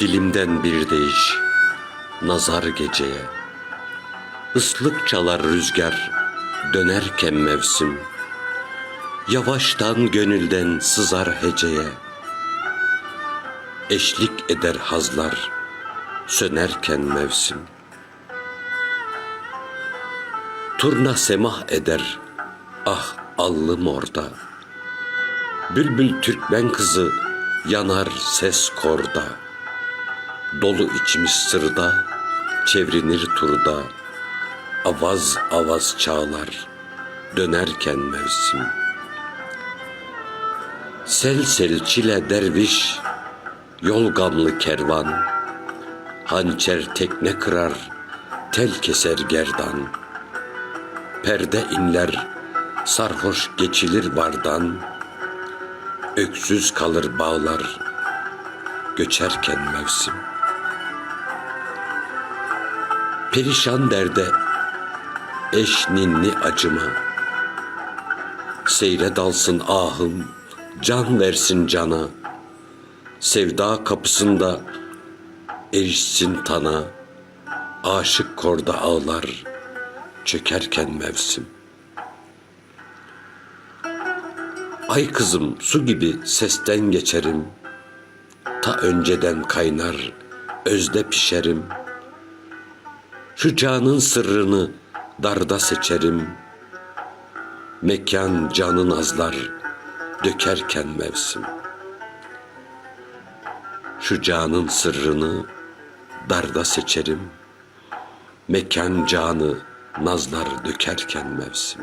Dilimden bir deyiş, nazar geceye. Islık çalar rüzgar, dönerken mevsim. Yavaştan gönülden sızar heceye. Eşlik eder hazlar, sönerken mevsim. Turna semah eder, ah allım orada. Bülbül Türkmen kızı yanar ses korda. Dolu içimiz sırda, çevrinir turda. Avaz avaz çağlar, dönerken mevsim. Sel sel çile derviş, yol gamlı kervan. Hançer tekne kırar, tel keser gerdan. Perde inler, sarhoş geçilir bardan. Öksüz kalır bağlar, göçerken mevsim. Perişan derde, eş ninni acıma. Seyre dalsın ahım, can versin cana. Sevda kapısında erişsin tana. Aşık korda ağlar, çökerken mevsim. Ay kızım su gibi sesten geçerim. Ta önceden kaynar, özde pişerim. Şu canın sırrını darda seçerim. Mekan canın azlar, dökerken mevsim. Şu canın sırrını darda seçerim. Mekan canı nazlar dökerken mevsim.